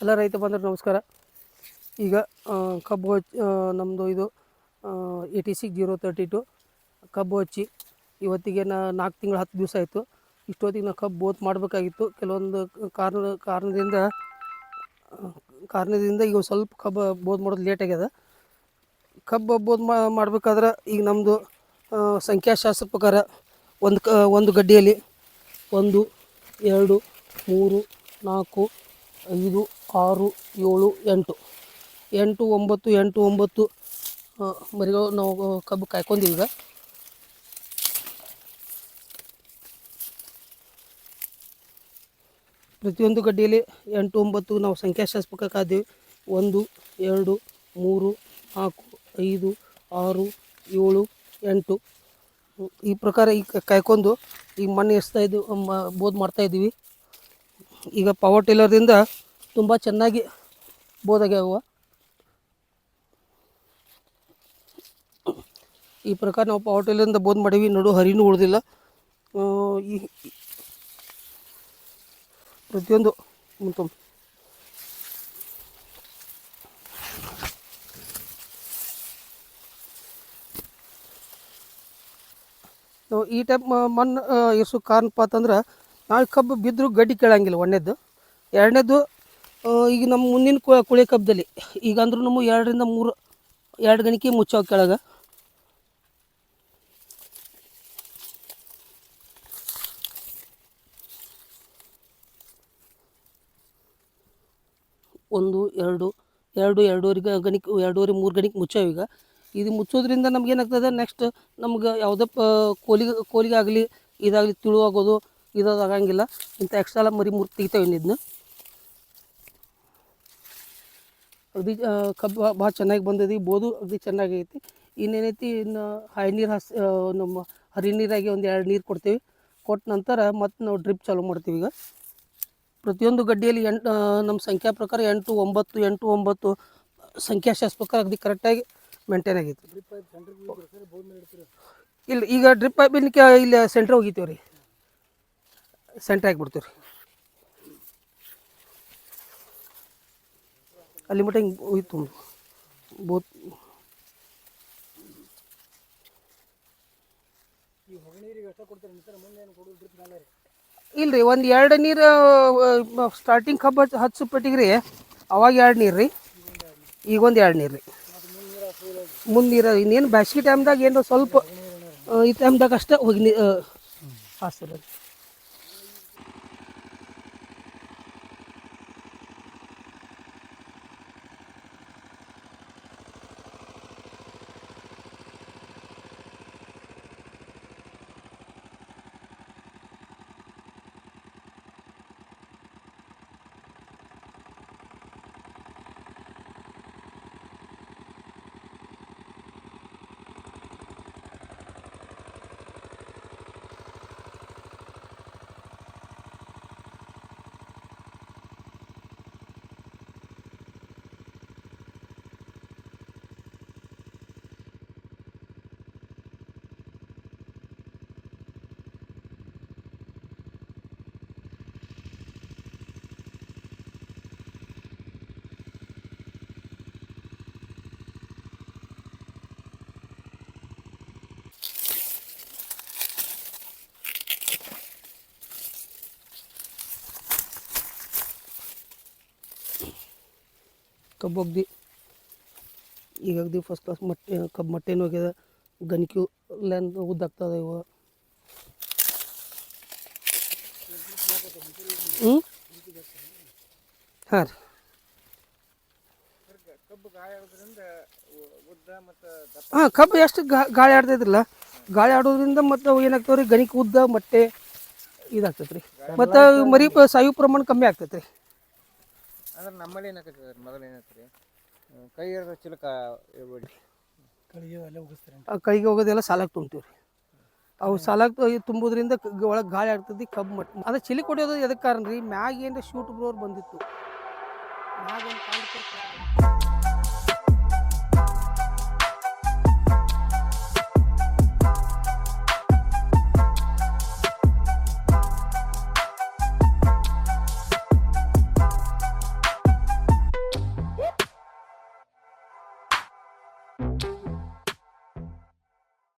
ಎಲ್ಲ ರೈತ ಬಂದರು ನಮಸ್ಕಾರ. ಈಗ ಕಬ್ಬು ಹಚ್ಚಿ ನಮ್ಮದು ಇದು eighty six zero thirty two ಕಬ್ಬು ಹಚ್ಚಿ ಇವತ್ತಿಗೆ ನಾ ನಾಲ್ಕು ತಿಂಗಳು ಹತ್ತು ದಿವಸ ಆಯಿತು. ಇಷ್ಟೊತ್ತಿಗೆ ನಾವು ಕಬ್ಬು ಬೋತ್ ಮಾಡಬೇಕಾಗಿತ್ತು. ಕೆಲವೊಂದು ಕಾರಣ, ಕಾರಣದಿಂದ ಕಾರಣದಿಂದ ಈಗ ಸ್ವಲ್ಪ ಕಬ್ಬು ಬೋದ್ ಮಾಡೋದು ಲೇಟ್ ಆಗ್ಯದ. ಕಬ್ಬು ಬೋದ್ ಮಾಡಬೇಕಾದ್ರೆ ಈಗ ನಮ್ಮದು ಸಂಖ್ಯಾಶಾಸ್ತ್ರ ಪ್ರಕಾರ ಒಂದು ಕ, ಒಂದು ಗಡ್ಡೆಯಲ್ಲಿ ಒಂದು, ಎರಡು, ಮೂರು, ನಾಲ್ಕು, ಐದು ಆರು, ಏಳು, ಎಂಟು. ಎಂಟು, ಒಂಬತ್ತು ಎಂಟು, ಒಂಬತ್ತು. ಮರಿಗಳು ನಾವು ಕಬ್ಬು ಕಾಯ್ಕೊಂಡೀವಿ ಈಗ. ಪ್ರತಿಯೊಂದು ಗಡ್ಡಿಯಲ್ಲಿ ಎಂಟು, ಒಂಬತ್ತು ನಾವು ಸಂಖ್ಯಾಶಾಸ್ತ್ರ ಕಾದ್ದೀವಿ ಒಂದು, ಎರಡು, ಮೂರು, ನಾಲ್ಕು, ಐದು, ಆರು, ಏಳು, ಎಂಟು. ಈ ಪ್ರಕಾರ ಈಗ ಕಾಯ್ಕೊಂಡು ಈಗ ಮಣ್ಣು ಎಸ್ತಾ ಇದ್ದೀವಿ ಬೋದ್ ಮಾಡ್ತಾಯಿದ್ದೀವಿ ಈಗ ಪವರ್ ಟಿಲ್ಲರ್ದಿಂದ ತುಂಬ ಚೆನ್ನಾಗಿ ಬೋದಾಗ್ಯಾವ ಈ ಪ್ರಕಾರ ನಾವು ಪಾವಟಿಲಿಂದ ಬೋದ್ ಮಾಡೀವಿ. ನಡು, ಹರಿನೂ ಉಳಿದಿಲ್ಲ. ಈ ಪ್ರತಿಯೊಂದು ನಾವು ಈ ಟೈಪ್ ಮಣ್ಣು ಎಷ್ಟು ಕಾರಣಪ್ಪ ಅಂತಂದ್ರೆ ನಾಲ್ಕು ಕಬ್ಬು ಬಿದ್ದರೂ ಗಡ್ಡಿ ಕೇಳಂಗಿಲ್ಲ. ಒಣ್ಣೆದ್ದು ಎರಡನೇದು ಈಗ ನಮ್ಮ ಮುಂದಿನ ಕುಳಿ ಕಬ್ಬದಲ್ಲಿ ಈಗ ಅಂದ್ರೂ ನಮ್ಮ ಎರಡರಿಂದ ಮೂರು, ಎರಡು ಗಣಿಕೆ ಮುಚ್ಚೋ ಕೆಳಗೆ. ಒಂದು, ಎರಡು ಎರಡು, ಎರಡೂವರೆ ಗಣಿಕೆ, ಎರಡೂವರೆ ಮೂರು ಗಣಿಕೆ ಮುಚ್ಚಾವ ಈಗ. ಇದು ಮುಚ್ಚೋದ್ರಿಂದ ನಮಗೇನಾಗ್ತದೆ ನೆಕ್ಸ್ಟ್ ನಮ್ಗೆ ಯಾವುದೇ ಪ ಕೋಲಿಗೆ ಕೋಲಿಗೆ ಆಗಲಿ ಇದಾಗಲಿ ತಿಳುವಾಗೋದು ಇದಾಗಂಗಿಲ್ಲ ಇಂಥ ಎಕ್ಸ್ಟ್ರಾ ಮರಿ ಮೂರು ತೆಗಿತಾವೆ ಇದನ್ನ ಆ, ಕಬ್ಬು ಭಾಳ ಚೆನ್ನಾಗಿ ಬಂದಿದೆ ಬೋದು ಅರ್ಧಿ ಚೆನ್ನಾಗೈತಿ. ಇನ್ನೇನೈತಿ ಇನ್ನು ಹೈ ನೀರು ಹಸ್ ನಮ್ಮ ಹರಿ ನೀರಾಗಿ ಒಂದು ಎರಡು ನೀರು ಕೊಡ್ತೀವಿ. ಕೊಟ್ಟ ನಂತರ ಮತ್ತೆ ನಾವು ಡ್ರಿಪ್ ಚಾಲೂ ಮಾಡ್ತೀವಿ ಈಗ. ಪ್ರತಿಯೊಂದು ಗಡ್ಡಿಯಲ್ಲಿ ಎಂಟು ನಮ್ಮ ಸಂಖ್ಯಾ ಪ್ರಕಾರ ಎಂಟು ಒಂಬತ್ತು ಎಂಟು ಒಂಬತ್ತು ಸಂಖ್ಯಾಶಾಸ್ತ್ರ ಪ್ರಕಾರ ಅಗದಿ ಕರೆಕ್ಟಾಗಿ ಮೇಂಟೈನ್ ಆಗೈತಿ. ಇಲ್ಲ ಈಗ ಡ್ರಿಪ್ ಪೈಪ್ ಇಲ್ಲಿ ಸೆಂಟ್ರ್ ಹೋಗಿತೀವಿ ರೀ ಸೆಂಟ್ರ್ ಆಗಿಬಿಡ್ತೀವಿ ರೀ ಅಲ್ಲಿ ಮಟ್ಟ ಹಿಂಗೆ ಹೋಯ್ತು ಬೋತ್. ಇಲ್ಲ ರೀ ಒಂದು ಎರಡು ನೀರು ಸ್ಟಾರ್ಟಿಂಗ್ ಕಬ್ಬು ಹತ್ತು ಹಚ್ಚು ಪಟ್ಟಿಗೆ ರೀ ಅವಾಗ ಎರಡು ನೀರು ರೀ. ಈಗ ಒಂದು ಎರಡು ನೀರು ರೀ. ಮುಂದೆ ನೀರು ಇನ್ನೇನು ಬ್ಯಾಸಿಗೆ ಟೈಮ್ದಾಗ ಏನು ಸ್ವಲ್ಪ ಈ ಟೈಮ್ದಾಗ ಅಷ್ಟೇ ಹೋಗಿ ನೀರು ಹಾಸ್ತಾರೆ ಕಬ್ಬು ಒಗ್ದು. ಈಗ ಅಗ್ದಿ ಫಸ್ಟ್ ಕ್ಲಾಸ್ ಮೊಟ್ಟೆ, ಕಬ್ಬು ಮೊಟ್ಟೆನೂ ಹೋಗ್ಯದ ಗಣಿಕೆ ಲೆಂತ್ ಉದ್ದಾಗ್ತದೆ ಇವ. ಹ್ಞೂ ಹಾಂ ರೀ. ಹಾಂ, ಕಬ್ಬು ಎಷ್ಟು ಗಾಳಿ ಆಡ್ತೈತ್ರಲ್ಲ. ಗಾಳಿ ಆಡೋದ್ರಿಂದ ಮತ್ತು ಅವು ಏನಾಗ್ತಾವೆ ರೀ ಗಣಿಕೆ ಉದ್ದ, ಮೊಟ್ಟೆ ಇದಾಗ್ತೈತೆ ರೀ ಮತ್ತು ಮರಿ ಸಾಯು ಪ್ರಮಾಣ ಕಮ್ಮಿ ಆಗ್ತೈತೆ ರೀ ಅಂದ್ರೆ ನಮ್ಮಲ್ಲಿ ಏನಾಕೈತಿ ಸರ್? ಮೊದಲು ಏನೈತ್ರಿ ಕೈ ಹಿಡಿದ ಚಿಲಕ ಇರ್ಬೇಡಿ. ಆ ಕೈಗೆ ಹೋಗೋದೆಲ್ಲ ಸಾಲಾಗಿ ತುಂಬ್ತೀವಿ ರೀ. ಅವು ಸಾಲಾಗಿ ತುಂಬೋದ್ರಿಂದ ಒಳಗೆ ಗಾಳಿ ಆಗ್ತದೆ ಕಬ್ಬು ಮಟ್ ಅದೇ ಚಿಲಿ ಕೊಡೋದು ಎದಕ್ಕೆ ಕಾರಣ ರೀ? ಮ್ಯಾಗ ಏನಾರ ಶೂಟ್ ಬ್ರೋರ್ ಬಂದಿತ್ತು. ಮ್ಯಾಗ ಒಂದು ಕಾಣ್ತಿರ್ತಾರೆ